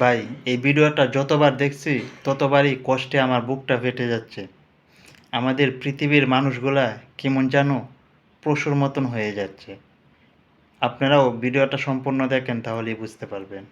ভাই, এই ভিডিওটা যতবার দেখছি, ততবারই কষ্টে আমার বুকটা ফেটে যাচ্ছে। আমাদের পৃথিবীর মানুষগুলা কেমন যেন পশুর মতন হয়ে যাচ্ছে। আপনারাও ভিডিওটা সম্পূর্ণ দেখেন, তাহলেই বুঝতে পারবেন।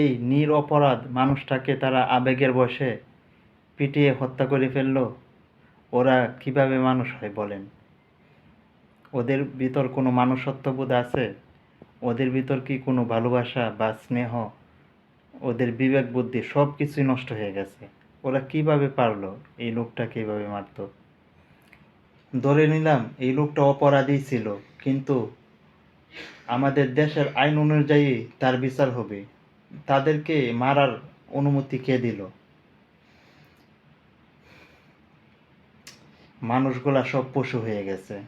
এই নিরপরাধ মানুষটাকে তারা আবেগের বশে পিটিয়ে হত্যা করে ফেলল। ওরা কীভাবে মানুষ হয় বলেন? ওদের ভিতর কোনো মানুষত্ববোধ আছে? ওদের ভিতর কি কোনো ভালোবাসা বা স্নেহ? ওদের বিবেক বুদ্ধি সব কিছুই নষ্ট হয়ে গেছে। ওরা কীভাবে পারল এই লোকটাকে এইভাবে মারতো? ধরে নিলাম এই লোকটা অপরাধী ছিল, কিন্তু আমাদের দেশের আইন অনুযায়ী তার বিচার হবে। তাদেরকে মারার অনুমতি কে দিল? মানুষগুলা সব পশু হয়ে গেছে।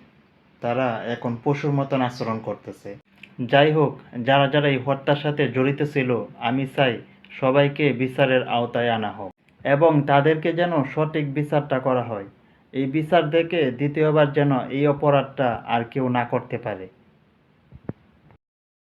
তারা এখন পশুর মতন আচরণ করতেছে। যাই হোক, যারা যারা এই হত্যার সাথে জড়িত ছিল, আমি চাই সবাইকে বিচারের আওতায় আনা হোক। এবং তাদেরকে যেন সঠিক বিচারটা করা হয়। এই বিচার দেখে দ্বিতীয়বার যেন এই অপরাধটা আর কেউ না করতে পারে।